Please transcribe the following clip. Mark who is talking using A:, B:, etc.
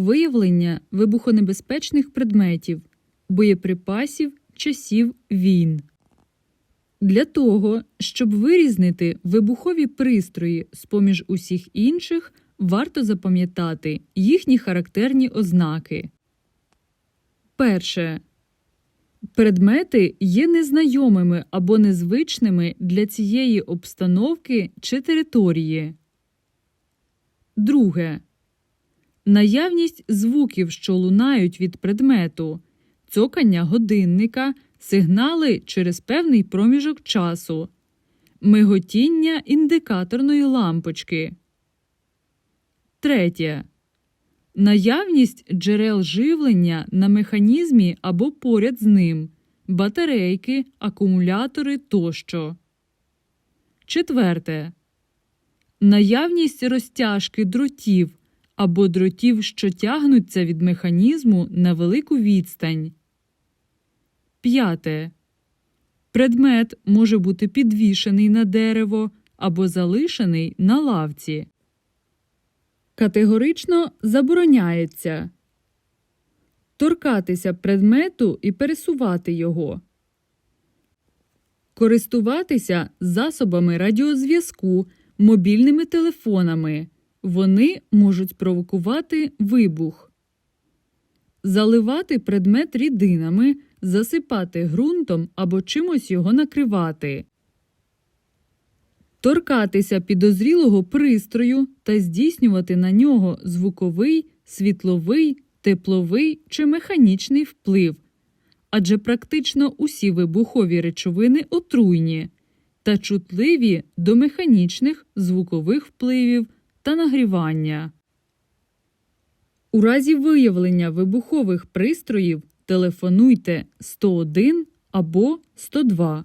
A: виявлення вибухонебезпечних предметів, боєприпасів часів війн. Для того, щоб вирізнити вибухові пристрої з поміж усіх інших, варто запам'ятати їхні характерні ознаки. Перше. Предмети є незнайомими або незвичними для цієї обстановки чи території. Друге. Наявність звуків, що лунають від предмету, цокання годинника, сигнали через певний проміжок часу, миготіння індикаторної лампочки. Третє. Наявність джерел живлення на механізмі або поряд з ним, батарейки, акумулятори тощо. Четверте. Наявність розтяжки дротів або дротів, що тягнуться від механізму на велику відстань. П'яте. Предмет може бути підвішений на дерево або залишений на лавці. Категорично забороняється торкатися предмету і пересувати його, користуватися засобами радіозв'язку, мобільними телефонами. Вони можуть спровокувати вибух, заливати предмет рідинами, засипати ґрунтом або чимось його накривати. Торкатися підозрілого пристрою та здійснювати на нього звуковий, світловий, тепловий чи механічний вплив, адже практично усі вибухові речовини отруйні та чутливі до механічних звукових впливів та нагрівання. У разі виявлення вибухових пристроїв телефонуйте 101 або 102.